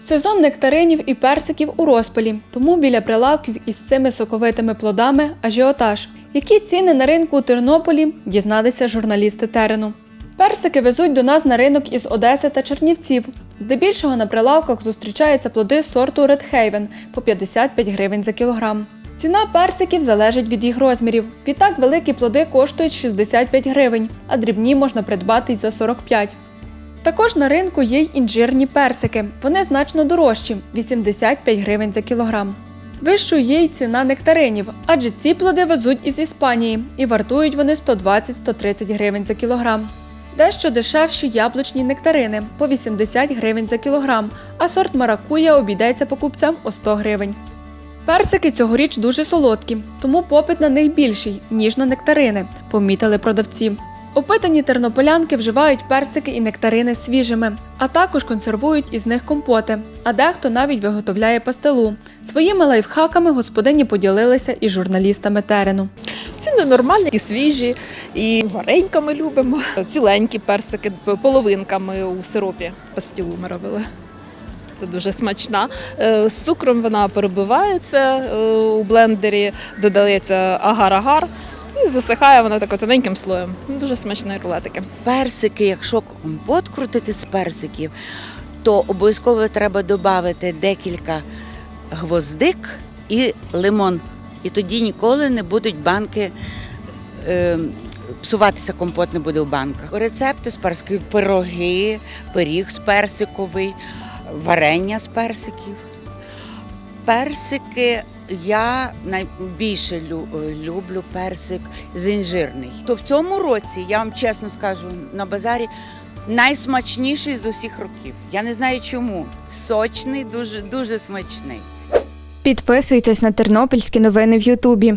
Сезон нектаринів і персиків у розпалі, тому біля прилавків із цими соковитими плодами ажіотаж. Які ціни на ринку у Тернополі дізналися журналісти терену. Персики везуть до нас на ринок із Одеси та Чернівців. Здебільшого на прилавках зустрічаються плоди сорту Haven по 55 гривень за кілограм. Ціна персиків залежить від їх розмірів. Відтак великі плоди коштують 65 гривень, а дрібні можна придбати й за 45. Також на ринку є й інжирні персики. Вони значно дорожчі 85 гривень за кілограм. Вищою є й ціна нектаринів, адже ці плоди везуть із Іспанії і вартують вони 120-130 гривень за кілограм. Дещо дешевші яблучні нектарини по 80 гривень за кілограм, а сорт маракуя обійдеться покупцям у 100 гривень. Персики цьогоріч дуже солодкі, тому попит на них більший, ніж на нектарини, помітили продавці. Опитані тернополянки вживають персики і нектарини свіжими, а також консервують із них компоти, а дехто навіть виготовляє пастилу. Своїми лайфхаками господині поділилися із журналістами терену. Ціни нормальні, і свіжі, і вареньками любимо. Ціленькі персики, половинками у сиропі пастілу ми робили. Це дуже смачна. Е, З цукром вона перебивається е, у блендері, додається агар-агар і засихає вона так тоненьким слоєм. Дуже смачні рулетики. персики, якщо компот крутити з персиків, то обов'язково треба додати декілька гвоздик і лимон. І тоді ніколи не будуть банки. Е, Псуватися компот не буде в банках. Рецепти з персиків, пироги, пиріг з персиковий, варення з персиків. Персики я найбільше лю- люблю персик зінжирний. То в цьому році, я вам чесно скажу, на базарі найсмачніший з усіх років. Я не знаю чому. Сочний, дуже дуже смачний. Підписуйтесь на тернопільські новини в Ютубі.